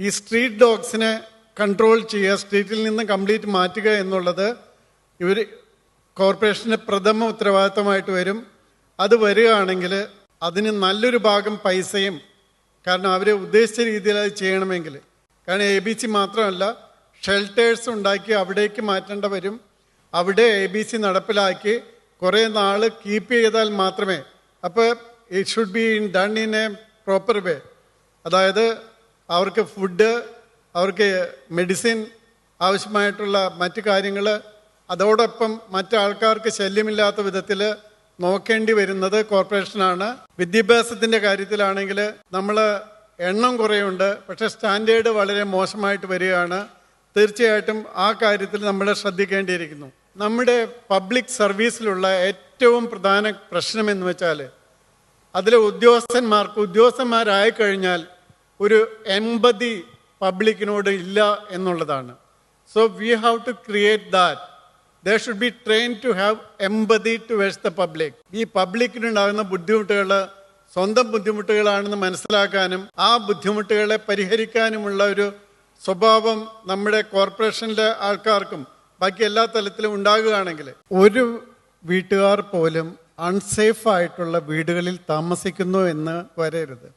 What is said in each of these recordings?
ഈ street ഡോഗ്സിനെ control ചെയ്യുക സ്ട്രീറ്റിൽ നിന്ന് കംപ്ലീറ്റ് മാറ്റുക എന്നുള്ളത് ഇവർ കോർപ്പറേഷന്റെ പ്രഥമ ഉത്തരവാദിത്തമായിട്ട് വരും. അത് വരികയാണെങ്കിൽ അതിന് നല്ലൊരു ഭാഗം പൈസയും കാരണം അവർ ഉദ്ദേശിച്ച രീതിയിൽ അത് ചെയ്യണമെങ്കിൽ. കാരണം എ ബി സി മാത്രമല്ല ഷെൽട്ടേഴ്സ് ഉണ്ടാക്കി അവിടേക്ക് മാറ്റേണ്ട വരും. അവിടെ എ ബി സി നടപ്പിലാക്കി കുറേ നാൾ കീപ്പ് ചെയ്താൽ മാത്രമേ. അപ്പോൾ it should be in done in a proper way അതായത് അവർക്ക് ഫുഡ് അവർക്ക് മെഡിസിൻ ആവശ്യമായിട്ടുള്ള മറ്റ് കാര്യങ്ങൾ അതോടൊപ്പം മറ്റാൾക്കാർക്ക് ശല്യമില്ലാത്ത വിധത്തിൽ നോക്കേണ്ടി വരുന്നത് കോർപ്പറേഷനാണ് വിദ്യാഭ്യാസത്തിന്റെ കാര്യത്തിലാണെങ്കിൽ നമ്മൾ എണ്ണം കുറേയുണ്ട്. പക്ഷേ സ്റ്റാൻഡേർഡ് വളരെ മോശമായിട്ട് വരികയാണ്. തീർച്ചയായിട്ടും ആ കാര്യത്തിൽ നമ്മൾ ശ്രദ്ധിക്കേണ്ടിയിരിക്കുന്നു. നമ്മുടെ പബ്ലിക് സർവീസിലുള്ള ഏറ്റവും പ്രധാന പ്രശ്നം എന്ന് വെച്ചാൽ അതിലെ ഉദ്യോഗസ്ഥന്മാർക്ക് ഉദ്യോഗസ്ഥന്മാരായി കഴിഞ്ഞാൽ ഒരു എമ്പതി പബ്ലിക്കിനോട് ഇല്ല എന്നുള്ളതാണ്. So we have to create that the should be train to have empathy towards the public ഈ പബ്ലിക്കിനുണ്ടാകുന്ന ബുദ്ധിമുട്ടുകൾ സ്വന്തം ബുദ്ധിമുട്ടുകളാണെന്ന് മനസ്സിലാക്കാനും ആ ബുദ്ധിമുട്ടുകളെ പരിഹരിക്കാനുമുള്ള ഒരു സ്വഭാവം നമ്മുടെ കോർപ്പറേഷനിലെ ആൾക്കാർക്കും ബാക്കി എല്ലാ തലത്തിലും ഉണ്ടാകുകയാണെങ്കിൽ ഒരു വീട്ടുകാർ പോലും അൺസേഫ് ആയിട്ടുള്ള വീടുകളിൽ താമസിക്കുന്നു എന്ന് വരരുത്.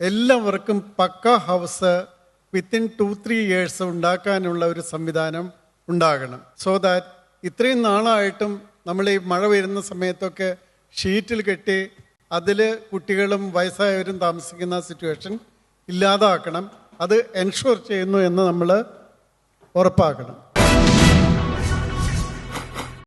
എല്ലാവർക്കും pucca house within two three years ഉണ്ടാക്കാനുള്ള ഒരു സംവിധാനം ഉണ്ടാകണം. സോ ദാറ്റ് ഇത്രയും നാളായിട്ടും നമ്മൾ ഈ മഴ വരുന്ന സമയത്തൊക്കെ ഷീറ്റിൽ കെട്ടി അതിൽ കുട്ടികളും വയസ്സായവരും താമസിക്കുന്ന സിറ്റുവേഷൻ ഇല്ലാതാക്കണം. അത് എൻഷുർ ചെയ്യുന്നു എന്ന് നമ്മൾ ഉറപ്പാക്കണം.